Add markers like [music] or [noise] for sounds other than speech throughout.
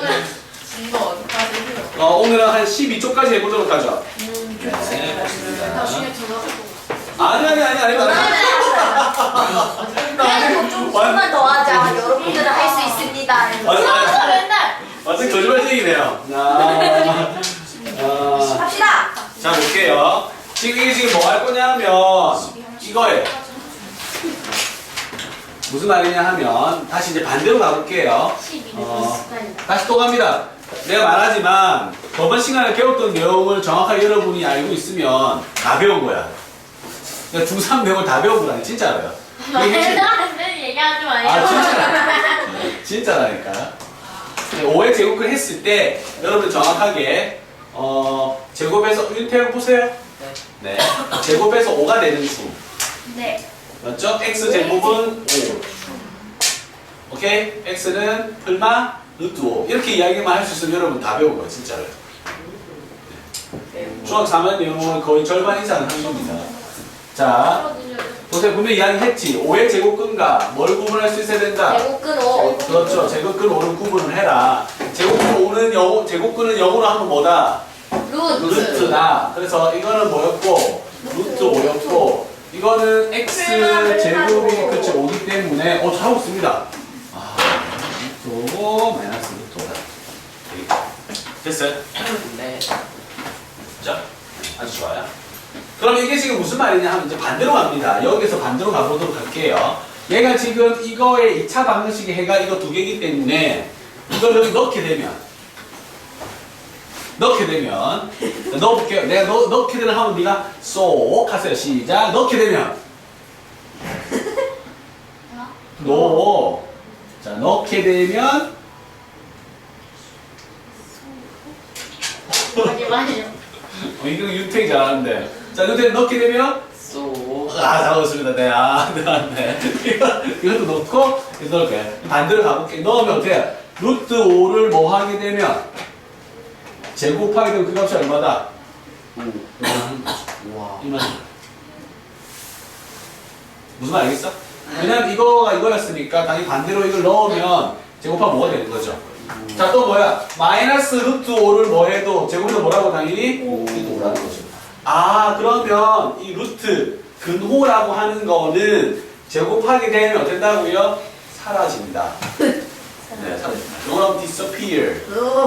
오늘 진거 어디까지 해요? 어, 오늘은 한 12초까지 해보도록 하죠. 음, 네, 알겠습니다. 나중에 전화 좀. 아니, 아니, 아니, 아니, 아니. 그래도 좀 조금만 더 하자. 여러분들은 할 수 있습니다. 아니, 아니. 맨날. 완전 거짓말쟁이네요. 아, 아, 합시다. 자, 볼게요. 지금 이게 지금 뭐 할 거냐면, 이거예요. 무슨 말이냐 하면, 다시 이제 반대로 가볼게요. 12는 어. 습관이다. 다시 또 갑니다. 내가 말하지만 저번 시간에 배웠던 내용을 정확하게 여러분이 알고 있으면 다 배운 거야. 그러니까 중3 내용을 다 배운 거라니 진짜로요. 이게 핵심- 맨날 얘기하지 마요. 아 진짜라. 진짜라니까. 5의 제곱을 했을 때 여러분 정확하게 어 제곱에서 윤태영 보세요. 네. 제곱에서 5가 되는 수. 네. 맞죠? x 제곱은 5. 오케이? x는 풀마 루트 5. 이렇게 이야기만 할 수 있으면 여러분 다 배운 거예요, 진짜로. 중학 3학 내용은 거의 절반 이상은 한 겁니다. 자, 보세요. 분명히 이야기했지. 5의 제곱근과 뭘 구분할 수 있어야 된다? 제곱근 5. 그렇죠. 제곱근 5는 구분을 해라. 제곱근 5는 영, 제곱근은 0으로 하면 뭐다? 루트. 루트다. 그래서 이거는 뭐였고? 루트 5였고, 이거는 x 제곱이 그치 5기 때문에, 어, 잘하고 있습니다. 아, 루트 5 마이너스 루트 5다. 됐어요? 네. 자, 아주 좋아요. 그럼 이게 지금 무슨 말이냐 하면 이제 반대로 갑니다. 여기서 반대로 가보도록 할게요. 얘가 지금 이거의 2차 방정식의 해가 이거 두 개이기 때문에 이거를 넣게 되면 넣게 되면 자, 넣어볼게요. 내가 넣, 넣게 되면 하면 네가 쏙 하세요. 시작. 넣게 되면 [laughs] 넣어. 자, 넣게 되면 많이 많이. 어, 이거 윤택이 잘하는데. 자, 윤택 넣게 되면 쏘. 아, 잘하셨습니다. 네, 아, 네, 네. 이거, 이것도 넣고, 이거 넣을게. 반대로 가볼게. 넣으면 해? 루트 5를 뭐 하게 되면, 제곱하게 되면 그 값이 얼마다? 이만한 거죠. 와. 이만한 거. 무슨 말 알겠어? 왜냐면 이거가 이거였으니까, 당연히 반대로 이걸 넣으면, 제곱하면 뭐가 되는 거죠? 자, 또 뭐야? 마이너스 루트 5를 뭐 해도, 제곱은 뭐라고 당연히? 오. 루트 5라는 거죠. 아, 그러면 이 루트 근호라고 하는 거는 제곱하게 되면 어떻게 된다고요? 사라집니다. 네, 사라집니다. 이거는 disappear. 오.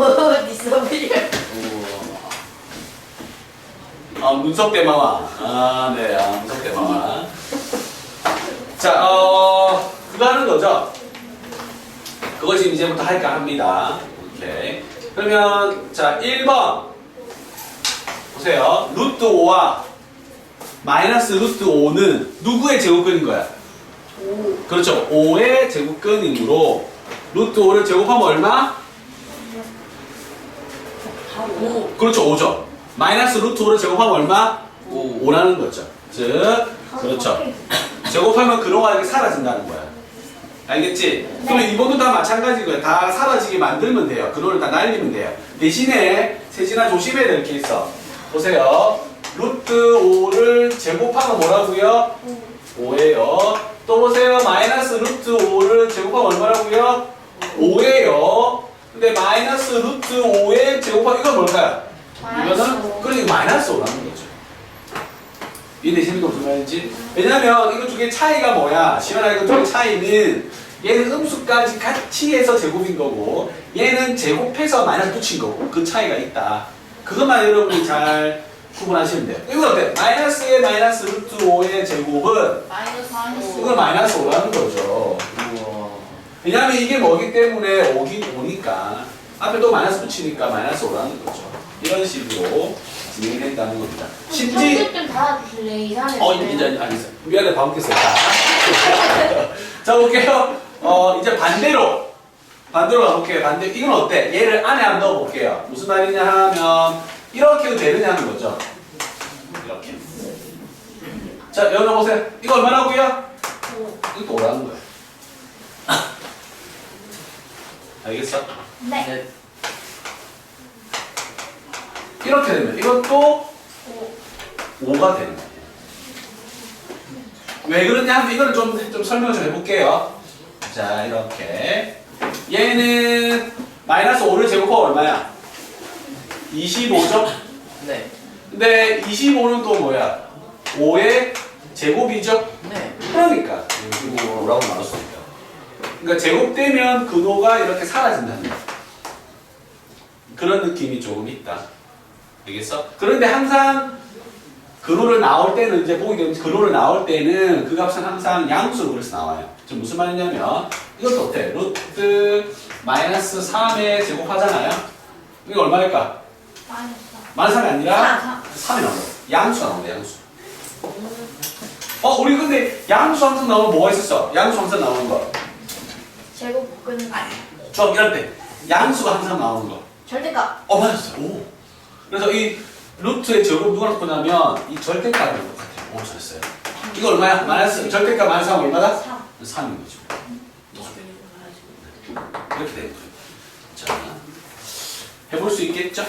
우와. 아, 문석 대마왕. 아, 네, 아, 문석 대마왕. 자, 어, 그거 하는 거죠? 그거 지금 이제부터 할까 합니다. 오케이. 그러면, 자, 1번. 보세요. 루트 5와 마이너스 루트 5는 누구의 제곱근인 거야? 그렇죠. 5의 제곱근이므로 루트 5를 제곱하면 얼마? 5. 그렇죠. 5죠. 마이너스 루트 5를 제곱하면 얼마? 오. 5라는 거죠. 즉, 그렇죠. 제곱하면 근호가 이렇게 사라진다는 거야. 알겠지? 그러면 이번도 다 마찬가지인 거야. 다 사라지게 만들면 돼요. 근호를 다 날리면 돼요. 대신에 세진아 조심해야 될 게 있어. 보세요. 루트 5를 제곱하면 뭐라고요? 5예요. 또 보세요. 마이너스 루트 5를 제곱하면 얼마라고요? 5예요. 근데 마이너스 루트 5의 제곱하면 이건 뭘까요? 이거는 그러니까 마이너스 5라는 거죠. 이해되시는 거 무슨 말인지? 왜냐면 이거 두 개 차이가 뭐야? 시원하게 이거 두개 차이는 얘는 음수까지 같이 해서 제곱인 거고 얘는 제곱해서 마이너스 붙인 거고 그 차이가 있다. 그것만 여러분이 잘 구분하시면 돼요. 이건 어때? 마이너스의 마이너스 루트 5의 제곱은 마이너스 마이너스. 이건 마이너스 5라는 거죠. 왜냐면 이게 뭐기 때문에 5기 5니까 앞에 또 마이너스 붙이니까 마이너스 5라는 거죠. 이런 식으로 진행이 된다는 겁니다. 심지 편집 좀 달아주실래? 이상해. 어 이제 알겠어. 미안해 밥 먹겠어요. 자, [laughs] 자 볼게요. 어 이제 반대로 반대로 가볼게요. 반대 이건 어때? 얘를 안에 한번 넣어볼게요. 무슨 말이냐 하면 이렇게도 되느냐는 거죠. 이렇게. 자 여기 보세요. 이거 얼마라고요? 이거 뭐라는 거야? 알겠어? 네. 네. 이렇게 되면 이것도 5가 되는 거예요. 왜 그러냐 하면 이거를 좀, 좀 설명 좀 해볼게요. 자, 이렇게. 얘는 마이너스 5를 제곱하면 얼마야? 25죠? 네. 근데 25는 또 뭐야? 5의 제곱이죠? 네. 그러니까 이거 5라고 나눴으니까 그러니까 제곱되면 근호가 이렇게 사라진다는 거야 그런 느낌이 조금 있다 알겠어? 그런데 항상 근호를 나올 때는 이제 보게 되면 근호를 나올 때는 그 값은 항상 양수로 그래서 나와요 지금 무슨 말이냐면 이것도 어때? 루트 마이너스 3의 제곱하잖아요 이거 얼마일까? 마이너스 마이너스 3이 아니라 사. 3이 나온다 양수가 나온다 양수 어 우리 근데 양수 항상 나오면 뭐가 있었어? 양수 항상 나오는 거 제곱근 수학 이럴 때 양수가 항상 나오는 거. 절대값 어 맞았어. 오. 그래서 이 루트의 제곱 누가 놓고 나면 이 절대값이 똑같아요. 오 잘했어요. 이거 얼마야? 마이너스 절대값 마이너스 하면 얼마다? 3 3인 거죠. 이렇게 되는 거예요. 자 해볼 수 있겠죠?